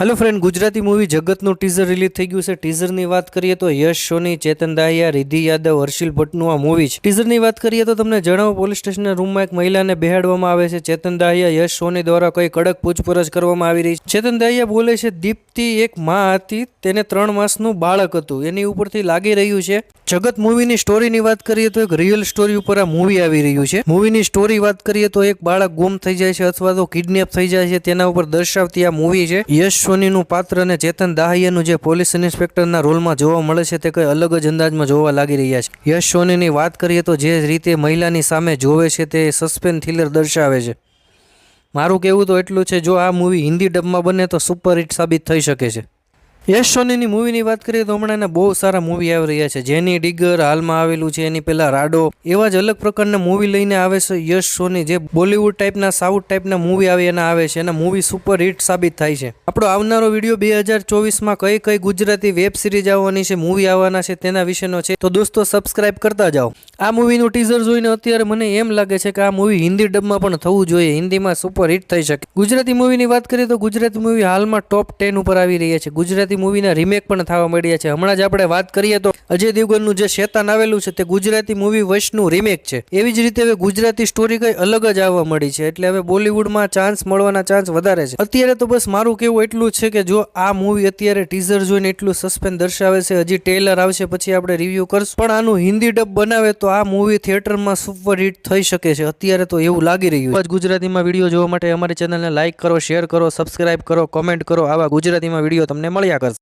Hello friend Gujarati movie જગતનું teaser release થઈ ગયું છે. ટીઝરની વાત કરીએ તો યશ, સોની, ચેતન દાહિયા રિધિ યાદવ, હર્ષિલ ભટ્ટનું આ મૂવી છે. ટીઝરની વાત કરીએ તો તમને જણાવો પોલીસ સ્ટેશનના રૂમમાં એક મહિલાને બેહાડવામાં આવે છે. ચેતન દાહિયા, યશ, સોની દ્વારા કઈ કડક પૂછપરછ કરવામાં આવી રહી છે. ચેતન દાહિયા બોલે છે, દીપ્તિ એક માં હતી, તેને ત્રણ માસનું બાળક હતું. એની ઉપરથી લાગી રહ્યું છે. જગત મૂવીની સ્ટોરીની વાત કરીએ તો એક રિયલ સ્ટોરી ઉપર આ મૂવી આવી રહ્યું છે. મૂવીની સ્ટોરી વાત કરીએ તો એક બાળક ગુમ થઈ જાય છે અથવા તો કિડનેપ થઈ જાય છે. તેના ઉપર દર્શાવતી આ મૂવી છે. યશ સોનીનું પાત્ર અને ચેતન દાહિયાનું જે પોલીસ ઇન્સ્પેક્ટરના રોલમાં જોવા મળે છે તે કંઈ અલગ જ અંદાજમાં જોવા લાગી રહ્યા છે. યશ સોનીની વાત કરીએ તો જે રીતે મહિલાની સામે જોવે છે તે સસ્પેન્સ થ્રિલર દર્શાવે છે. મારું કહેવું તો એટલું છે, જો આ મૂવી હિન્દી ડબમાં બને તો સુપર હિટ સાબિત થઈ શકે છે. યશ સોનીની મૂવીની વાત કરીએ તો હમણાં એના બહુ સારા મૂવી આવી રહ્યા છે. જેની ડિગર હાલમાં આવેલું છે, એની પહેલાં રાડો. એવા જ અલગ પ્રકારના મૂવી લઈને આવે છે યશ સોની, જે બોલિવૂડ ટાઈપના સાઉથ ટાઈપના મૂવી આવે એના આવે છે. એના મૂવી સુપર હિટ સાબિત થાય છે. આપણો આવનારો વીડિયો બે હજાર ચોવીસમાં કઈ કઈ ગુજરાતી વેબ સિરીઝ આવવાની છે મૂવી આવવાના છે તેના વિશેનો છે. તો દોસ્તો સબસ્ક્રાઇબ કરતા જાઓ. આ મૂવીનું ટીઝર જોઈને અત્યારે મને એમ લાગે છે કે આ મૂવી હિન્દી ડબમાં પણ થવું જોઈએ. હિન્દીમાં સુપર હિટ થઈ શકે. ગુજરાતી મૂવીની વાત કરીએ તો ગુજરાતી મૂવી હાલમાં ટોપ ટેન ઉપર આવી રહ્યા છે. ગુજરાતી મૂવીના રીમેક પણ થવા મળ્યા છે. હમણાં જ આપણે વાત કરીએ તો અજય દેવગનનું જે શેતાન આવેલું છે તે ગુજરાતી મૂવી વશનું રીમેક છે. એવી જ રીતે હવે ગુજરાતી સ્ટોરી કંઈ અલગ જ આવવા મળી છે. એટલે હવે બોલિવૂડમાં ચાન્સ મળવાના ચાન્સ વધારે છે. અત્યારે તો બસ મારું કેવું એટલું છે કે જો આ મૂવી અત્યારે ટીઝર જોઈને એટલું સસ્પેન્સ દર્શાવે છે, હજી ટ્રેલર આવશે પછી આપણે રિવ્યૂ કરશું. પણ આનું હિન્દી ડબ બનાવે તો આ મૂવી થિયેટરમાં સુપર હિટ થઈ શકે છે. અત્યારે તો એવું લાગી રહ્યું છે. ગુજરાતીમાં વીડિયો જોવા માટે અમારી ચેનલને લાઇક કરો શેર કરો સબસ્ક્રાઇબ કરો કોમેન્ટ કરો. આવા ગુજરાતીમાં વીડિયો તમને મળ્યા કરે.